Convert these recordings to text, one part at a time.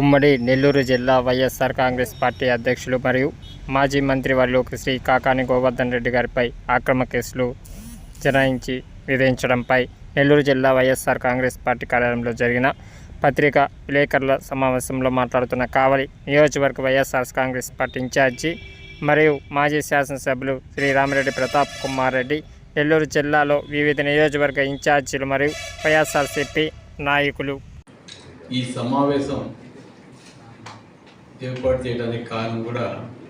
ఉమ్మడి నెల్లూరు జిల్లా వైఎస్ఆర్ కాంగ్రెస్ పార్టీ అధ్యక్షులు మరియు మాజీ మంత్రి శ్రీ కాకాని గోవర్ధన్ రెడ్డి గారిపై అక్రమ కేసులు జనాయించి విధించడంపై నెల్లూరు జిల్లా వైఎస్ఆర్ కాంగ్రెస్ పార్టీ కార్యాలయంలో జరిగిన పత్రికా విలేకరుల సమావేశంలో మాట్లాడుతున్న కావలి నియోజకవర్గ వైఎస్ఆర్ కాంగ్రెస్ పార్టీ ఇన్ఛార్జి మరియు మాజీ శాసనసభ్యులు శ్రీ రామిరెడ్డి ప్రతాప్ కుమార్ రెడ్డి నెల్లూరు జిల్లాలో వివిధ నియోజకవర్గ ఇన్ఛార్జీలు మరియు వైఎస్ఆర్సీపీ నాయకులు. ఈ సమావేశం ఏర్పాటు చేయడానికి కారణం కూడా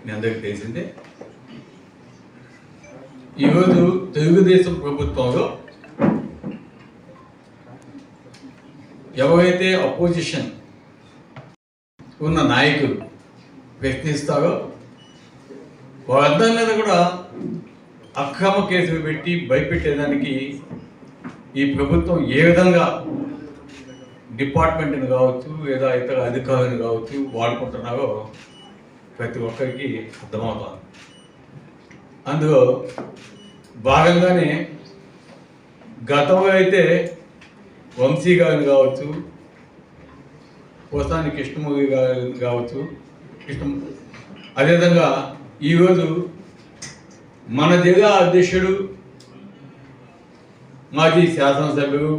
మీ అందరికీ తెలిసిందే. ఈరోజు తెలుగుదేశం ప్రభుత్వంలో ఎవరైతే అపోజిషన్ ఉన్న నాయకులు ప్రశ్నిస్తారో వారందరి మీద కూడా అక్రమ కేసులు పెట్టి భయపెట్టేదానికి ఈ ప్రభుత్వం ఏ విధంగా డిపార్ట్మెంట్ని కావచ్చు లేదా ఇతర అధికారులను కావచ్చు వాడుకుంటున్నారో ప్రతి ఒక్కరికి అర్థమవుతుంది. అందులో భాగంగానే గతంలో అయితే వంశీ గారిని కావచ్చు పోసాని కృష్ణమూర్తి గారు కావచ్చు కృష్ణ అదేవిధంగా ఈరోజు మన జిల్లా అధ్యక్షుడు మాజీ శాసనసభ్యుడు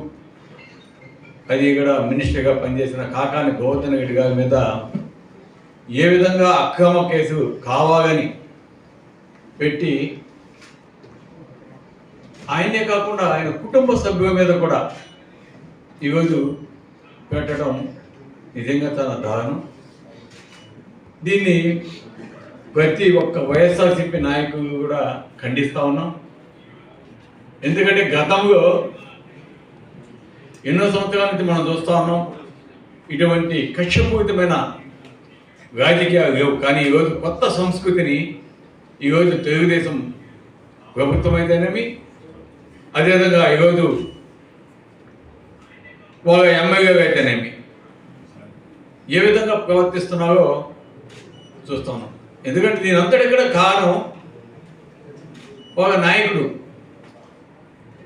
అది ఇక్కడ మినిస్టర్గా పనిచేసిన కాకాని గోవర్ధన్ రెడ్డి గారి మీద ఏ విధంగా అక్రమ కేసు కావాలని పెట్టి ఆయనే కాకుండా ఆయన కుటుంబ సభ్యుల మీద కూడా ఈరోజు పెట్టడం నిజంగా చాలా దారుణం. దీన్ని ప్రతి ఒక్క వైఎస్ఆర్సీపీ నాయకులు కూడా ఖండిస్తూ ఉన్నాం. ఎందుకంటే గతంలో ఎన్నో సంవత్సరాల నుంచి మనం చూస్తూ ఉన్నాం. ఇటువంటి కక్షపూరితమైన రాజకీయాలు లేవు కానీ ఈరోజు కొత్త సంస్కృతిని ఈరోజు తెలుగుదేశం ప్రభుత్వం అయితేనేమి అదేవిధంగా ఈరోజు వాళ్ళ ఎమ్మెల్యేలు అయితేనేమి ఏ విధంగా ప్రవర్తిస్తున్నారో చూస్తున్నాం ఎందుకంటే దీని అంతటి కూడా కారణం ఒక నాయకుడు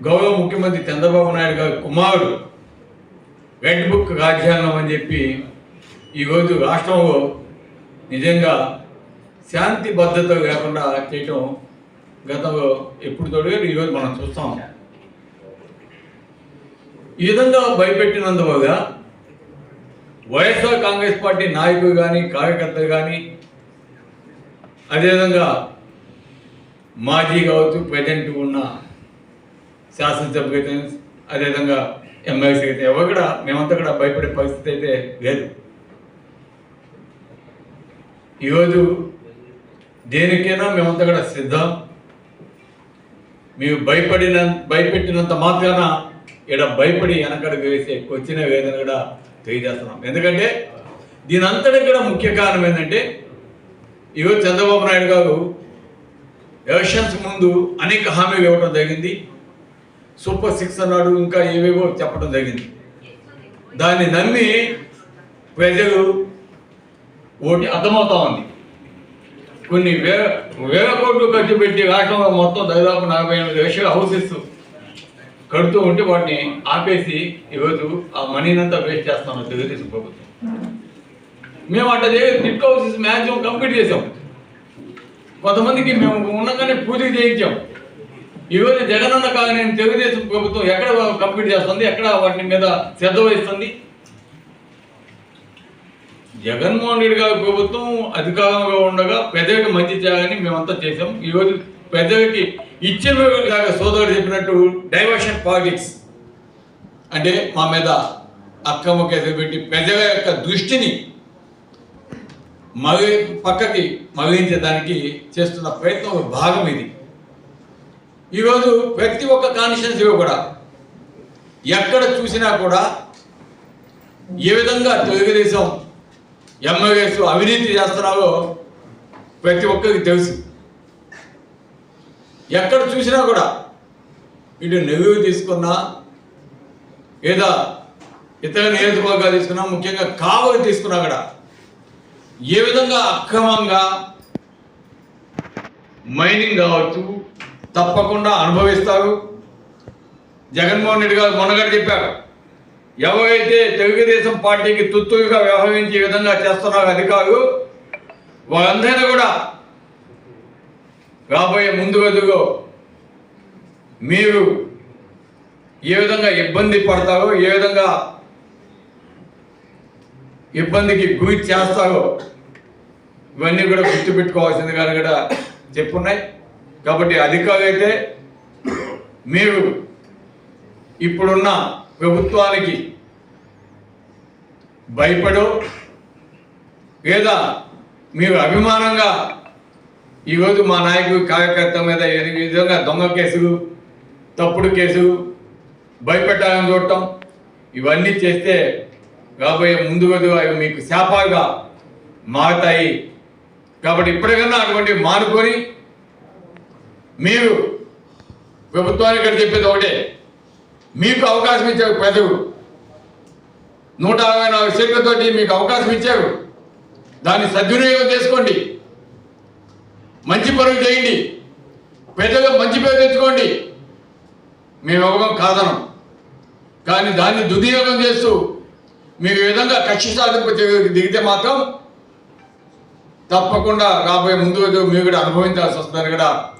గౌరవ ముఖ్యమంత్రి చంద్రబాబు నాయుడు గారి కుమారుడు రెడ్ బుక్ రాజ్యాంగం అని చెప్పి ఈరోజు రాష్ట్రంలో నిజంగా శాంతి భద్రత లేకుండా చేయటం గతంలో ఎప్పుడు తోడు ఈరోజు మనం చూస్తాం ఈ విధంగా భయపెట్టినందువల్ల వైఎస్ఆర్ కాంగ్రెస్ పార్టీ నాయకులు కానీ కార్యకర్తలు కానీ అదేవిధంగా మాజీ కావచ్చు ప్రజెంట్ ఉన్న శాసనసభ్యులు అదేవిధంగా ఎమ్మెల్సీ అయితే ఎవరు కూడా మేమంతా కూడా భయపడే పరిస్థితి అయితే లేదు. ఈరోజు దేనికైనా మేమంతా కూడా సిద్ధం. మేము భయపడిన భయపెట్టినంత మాత్రాన ఇక్కడ భయపడి వెనకడుగు వేసే వచ్చిన వేదన కూడా తెలియజేస్తున్నాం. ఎందుకంటే దీని అంతటి కూడా ముఖ్య కారణం ఏంటంటే ఈరోజు చంద్రబాబు నాయుడు గారు ఎలక్షన్స్ ముందు అనేక హామీలు ఇవ్వడం జరిగింది. సూపర్ సిక్స్ అన్నాడు ఇంకా ఏవేవో చెప్పడం జరిగింది. దాన్ని నమ్మి ప్రజలు ఓటి అర్థమవుతా ఉంది. కొన్ని వేల వేల కోట్లు ఖర్చు పెట్టి రాష్ట్రంలో మొత్తం దాదాపు నలభై ఎనిమిది లక్షల హౌసెస్ కడుతూ ఉంటే వాటిని ఆపేసి ఈరోజు ఆ మనీనంతా వేస్ట్ చేస్తామని తెలుగుదేశం ప్రభుత్వం. మేము అట్లా చేసి టిట్ హౌసెస్ మ్యాక్సిమం కంప్లీట్ చేసాం కొంతమందికి మేము ఉండగానే పూజ చేయించాం. ఈరోజు జగనన్న కాలనీ తెలుగుదేశం ప్రభుత్వం ఎక్కడ కంప్లీట్ చేస్తుంది? ఎక్కడ వాటి మీద శ్రద్ధ వహిస్తుంది? జగన్మోహన్ రెడ్డి గారి ప్రభుత్వం అధికారంలో ఉండగా పెద్దలకి మంచి చేయాలని మేమంతా చేసాం ఈరోజు పెద్దలకి ఇచ్చిన సోదరుడు చెప్పినట్టు డైవర్షన్ పాలిటిక్స్ అంటే మా మీద అక్రమ కేసులు పెట్టి ప్రజల యొక్క దృష్టిని మళ్ళీ పక్కకి మళ్ళించడానికి చేస్తున్న ప్రయత్నం భాగం ఇది. ఈరోజు ప్రతి ఒక్క కాన్స్టిట్యున్సీలో కూడా ఎక్కడ చూసినా కూడా ఏ విధంగా తెలుగుదేశం ఎమ్మెల్యేస్ అవినీతి చేస్తున్నారో ప్రతి ఒక్కరికి తెలుసు. ఎక్కడ చూసినా కూడా ఇటు నెల్లూరు తీసుకున్నా లేదా ఇతర నియోజకవర్గాలు తీసుకున్నా ముఖ్యంగా కావలి తీసుకున్నా కూడా ఏ విధంగా అక్రమంగా మైనింగ్ కావచ్చు తప్పకుండా అనుభవిస్తారు జగన్మోహన్ రెడ్డి గారు మొన్నగడ చెప్పారు ఎవరైతే తెలుగుదేశం పార్టీకి తుత్తుగా వ్యవహరించే విధంగా చేస్తున్నారు అధికారులు వారందరినీ కూడా రాబోయే ముందు రోజుల్లో మీరు ఏ విధంగా ఇబ్బంది పడతారో ఏ విధంగా ఇబ్బందికి గురి చేస్తారో ఇవన్నీ కూడా గుర్తుపెట్టుకోవాల్సిందిగా కానీ కూడా చెప్పున్నాయి. కాబట్టి అధికారులు అయితే మీరు ఇప్పుడున్న ప్రభుత్వానికి భయపడో లేదా మీరు అభిమానంగా ఈరోజు మా నాయకుడు కార్యకర్త మీద ఏ విధంగా దొంగ కేసులు తప్పుడు కేసులు భయపెట్టాలని చూడటం ఇవన్నీ చేస్తే రాబోయే ముందు రోజు అవి మీకు శాపాలుగా మారుతాయి. కాబట్టి ఇప్పటికన్నా అటువంటి మానుకొని మీరు ప్రభుత్వానికి ఇక్కడ చెప్పేది ఒకటే. మీకు అవకాశం ఇచ్చారు ప్రజలు నూట అరవై నాలుగు సీట్లతోటి మీకు అవకాశం ఇచ్చారు. దాన్ని సద్వినియోగం చేసుకోండి. మంచి పనులు చేయండి. ప్రజలకు మంచి పేరు తెచ్చుకోండి. మేము ఇవ్వడం కాదనం. కానీ దాన్ని దుర్వినియోగం చేస్తూ మీరు విధంగా కక్ష సాధింపు దిగితే మాత్రం తప్పకుండా రాబోయే ముందు మీరు కూడా అనుభవించాల్సి వస్తుందని కూడా